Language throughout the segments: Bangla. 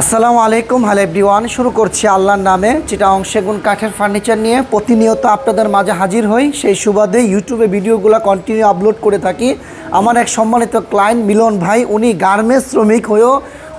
আসসালামু আলাইকুম। হ্যালো এভরিওয়ান, শুরু করছি আল্লাহর নামে। চিটাং সেগুন কাঠের ফার্নিচার নিয়ে প্রতিনিয়ত আপনাদের মাঝে হাজির হই। সেই সুবাদে ইউটিউবে ভিডিওগুলো কন্টিনিউ আপলোড করে থাকি। আমার এক সম্মানিত ক্লায়েন্ট মিলন ভাই, উনি গার্মেন্টস শ্রমিক হয়েও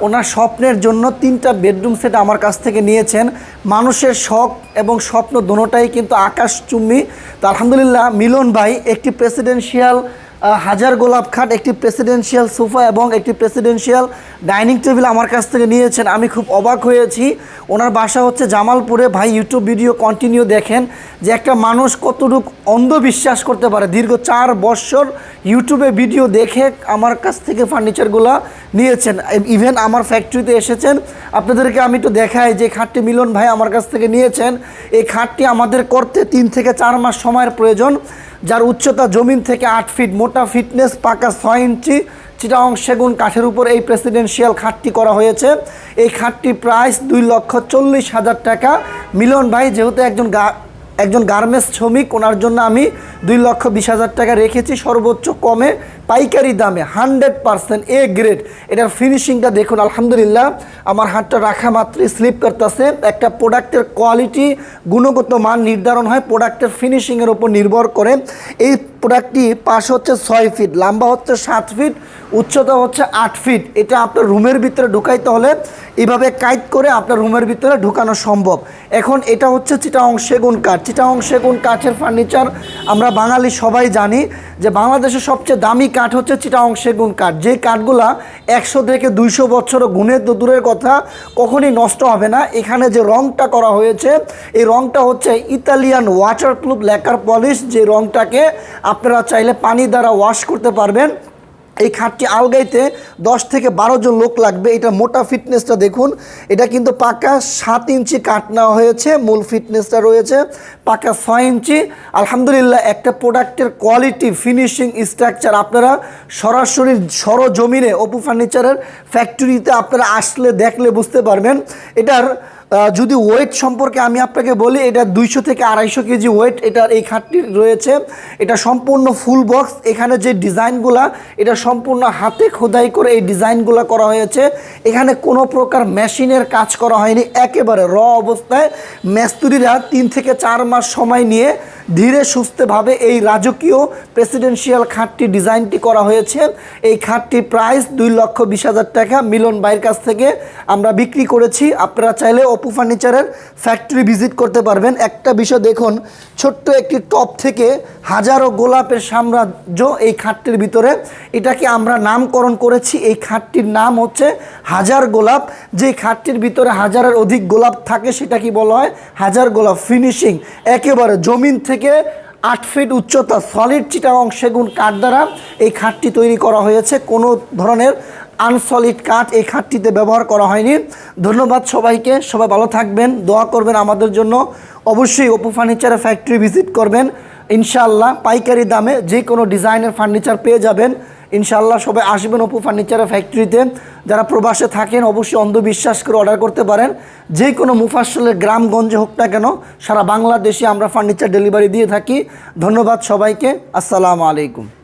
ওনার স্বপ্নের জন্য তিনটা বেডরুম সেট আমার কাছ থেকে নিয়েছেন। মানুষের শখ এবং স্বপ্ন দোনোটাই কিন্তু আকাশচুম্বী তো আলহামদুলিল্লাহ, মিলন ভাই, একটি প্রেসিডেন্সিয়াল হাজার গোলাপ খাট, একটি প্রেসিডেন্সিয়াল সোফা এবং একটি প্রেসিডেন্সিয়াল ডাইনিং টেবিল আমার কাছ থেকে নিয়েছেন। আমি খুব অবাক হয়েছি। ওনার বাসা হচ্ছে জামালপুরে। ভাই ইউটিউব ভিডিও কন্টিনিউ দেখেন যে একটা মানুষ কতটুকু অন্ধবিশ্বাস করতে পারে। দীর্ঘ চার বছর ইউটিউবে ভিডিও দেখে আমার কাছ থেকে ফার্নিচারগুলো নিয়েছেন। ইভেন আমার ফ্যাক্টরিতে এসেছেন। আপনাদেরকে আমি একটু দেখাই যে খাটটি মিলন ভাই আমার কাছ থেকে নিয়েছেন। এই খাটটি আমাদের করতে তিন থেকে চার মাস সময়ের প্রয়োজন। যার উচ্চতা জমিন থেকে আট ফিট, মোটা ফিটনেস, পাকা ছয় ইঞ্চি চিটাং সেগুন কাঠের উপর এই প্রেসিডেন্সিয়াল খাটটি করা হয়েছে। এই খাটটি প্রাইস দুই লক্ষ চল্লিশ হাজার টাকা। মিলন ভাই, যেহেতু একজন একজন গার্মেন্টস শ্রমিক, ওনার জন্য আমি দুই লক্ষ বিশ হাজার টাকা রেখেছি সর্বোচ্চ কমে, পাইকারি দামে, হান্ড্রেড পারসেন্ট এ গ্রেড। এটার ফিনিশিংটা দেখুন, আলহামদুলিল্লাহ, আমার হাতটা রাখা মাত্রই স্লিপ করতেছে। একটা প্রোডাক্টের কোয়ালিটি, গুণগত মান নির্ধারণ হয়, প্রোডাক্টের ফিনিশিংয়ের ওপর নির্ভর করে। এই প্রোডাক্টটি পাশ হচ্ছে ছয় ফিট, লম্বা হচ্ছে সাত ফিট, উচ্চতা হচ্ছে আট ফিট। এটা আপনার রুমের ভিতরে ঢুকাইতে হলে এইভাবে কাইট করে আপনার রুমের ভিতরে ঢুকানো সম্ভব। এখন এটা হচ্ছে চিটাং সেগুন কাঠ। চিটাং সেগুন কাঠের ফার্নিচার আমরা বাঙালি সবাই জানি যে বাংলাদেশের সবচেয়ে দামি কাঠ হচ্ছে চিটাং সেগুন কাঠ। যে কাঠগুলা একশো থেকে দুইশো বছর গুণের দূরের কথা, কখনই নষ্ট হবে না। এখানে যে রংটা করা হয়েছে, এই রংটা হচ্ছে ইতালিয়ান ওয়াটারপ্রুফ লেকার পলিশ। যে রংটাকে আপনারা চাইলে পানি দ্বারা ওয়াশ করতে পারবেন। এই খাটটি আলগাইতে দশ থেকে বারো জন লোক লাগবে। এটা মোটা ফিটনেসটা দেখুন। এটা কিন্তু পাকা সাত ইঞ্চি কাট নেওয়া হয়েছে, মূল ফিটনেসটা রয়েছে, পাকা ছয় ইঞ্চি। আলহামদুলিল্লাহ, একটা প্রোডাক্টের কোয়ালিটি, ফিনিশিং স্ট্রাকচার আপনারা সরাসরি সরজমিনে অপু ফার্নিচারের ফ্যাক্টরিতে আপনারা আসলে দেখলে বুঝতে পারবেন। এটার যদি ওয়েট সম্পর্কে আমি আপনাকে বলি, এটা দুইশো থেকে আড়াইশো কেজি ওয়েট এটার এই খাটটি রয়েছে। এটা সম্পূর্ণ ফুল বক্স এখানে যে ডিজাইনগুলা, এটা সম্পূর্ণ হাতে খোদাই করে এই ডিজাইনগুলো করা হয়েছে। এখানে কোনো প্রকার মেশিনের কাজ করা হয়নি। একেবারে র অবস্থায়। মেস্তুরিরা তিন থেকে চার মাস সময় নিয়ে ধীরে সুস্থভাবে এই রাজকীয় প্রেসিডেন্সিয়াল খাটটি ডিজাইনটি করা হয়েছে। এই খাটটি প্রাইস দুই লক্ষ বিশ হাজার টাকা মিলন বাইয়ের কাছ থেকে আমরা বিক্রি করেছি। আপনারা চাইলে অপু ফার্নিচারের ফ্যাক্টরি ভিজিট করতে পারবেন। একটা বিষয় দেখুন, ছোট্ট একটি টপ থেকে হাজারো গোলাপের সাম্রাজ্য এই খাটটির ভিতরে। এটাকে আমরা নামকরণ করেছি। এই খাটটির নাম হচ্ছে হাজার গোলাপ। যে খাটটির ভিতরে হাজারের অধিক গোলাপ থাকে, সেটা কি বলা হয়? হাজার গোলাপ ফিনিশিং একেবারে জমিন থেকে আট ফিট উচ্চতা সলিড চিটাং সেগুন কাঠ দ্বারা এই খাটটি তৈরি করা হয়েছে। কোনো ধরনের আনসলিড কাঠ এই খাটটিতে ব্যবহার করা হয়নি। ধন্যবাদ সবাইকে, সবাই ভালো থাকবেন, দোয়া করবেন আমাদের জন্য। অবশ্যই অপু ফার্নিচারের ফ্যাক্টরি ভিজিট করবেন। ইনশাআল্লাহ পাইকারি দামে যে কোনো ডিজাইনের ফার্নিচার পেয়ে যাবেন। ইনশাআল্লাহ সবাই আসবেন অপু ফার্নিচারের ফ্যাক্টরিতে যারা প্রবাসে থাকেন, অবশ্যই অন্ধবিশ্বাস করে অর্ডার করতে পারেন। যে কোনো মুফাসলের গ্রামগঞ্জে হোক না কেন, সারা বাংলাদেশে আমরা ফার্নিচার ডেলিভারি দিয়ে থাকি। ধন্যবাদ সবাইকে। আসসালামু আলাইকুম।